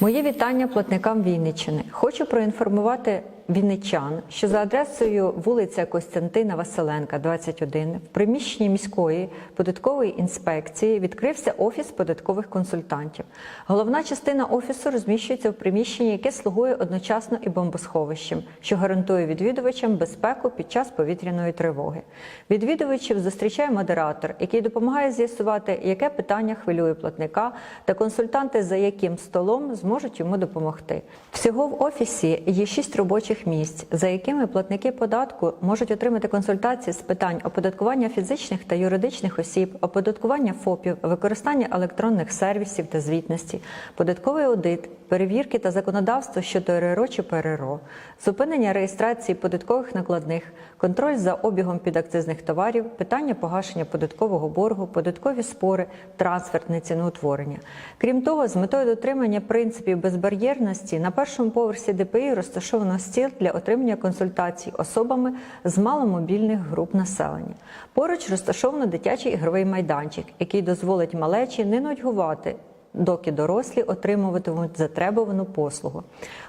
Моє вітання платникам Вінниччини. Хочу проінформувати вінничан, що за адресою вулиця Костянтина Василенка, 21, в приміщенні міської податкової інспекції відкрився офіс податкових консультантів. Головна частина офісу розміщується в приміщенні, яке слугує одночасно і бомбосховищем, що гарантує відвідувачам безпеку під час повітряної тривоги. Відвідувачів зустрічає модератор, який допомагає з'ясувати, яке питання хвилює платника, та консультанти за яким столом зможуть йому допомогти. Всього в офісі є шість робочих місць, за якими платники податку можуть отримати консультації з питань оподаткування фізичних та юридичних осіб, оподаткування ФОПів, використання електронних сервісів та звітності, податковий аудит, перевірки та законодавство щодо РРО чи ПРРО, зупинення реєстрації податкових накладних, контроль за обігом підакцизних товарів, питання погашення податкового боргу, податкові спори, трансфертне ціноутворення. Крім того, з метою дотримання принципів безбар'єрності на першому поверсі ДПІ розташовано стіл для отримання консультацій особами з маломобільних груп населення. Поруч розташовано дитячий ігровий майданчик, який дозволить малечі не нудьгувати доки дорослі отримуватимуть затребувану послугу.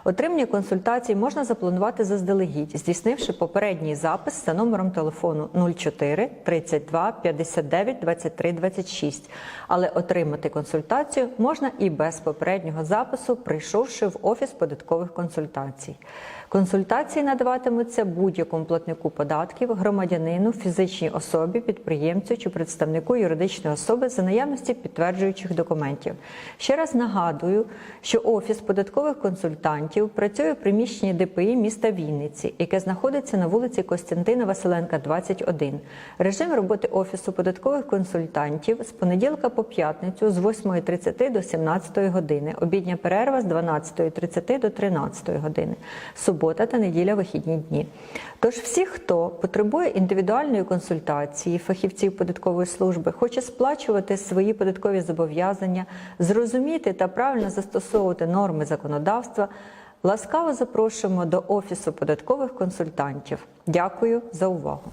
Отримання консультацій можна запланувати заздалегідь, здійснивши попередній запис за номером телефону 04 32 59 23 26. Але отримати консультацію можна і без попереднього запису, прийшовши в офіс податкових консультацій. Консультації надаватимуться будь-якому платнику податків, громадянину, фізичній особі, підприємцю чи представнику юридичної особи за наявності підтверджуючих документів. Ще раз нагадую, що офіс податкових консультантів працює в приміщенні ДПІ міста Вінниці, яке знаходиться на вулиці Костянтина Василенка, 21. Режим роботи офісу податкових консультантів з понеділка по п'ятницю з 8.30 до 17 години. Обідня перерва з 12.30 до 13 години. Субота та неділя вихідні дні. Тож всі, хто потребує індивідуальної консультації фахівців податкової служби, хоче сплачувати свої податкові зобов'язання, зрозуміти та правильно застосовувати норми законодавства, ласкаво запрошуємо до офісу податкових консультантів. Дякую за увагу.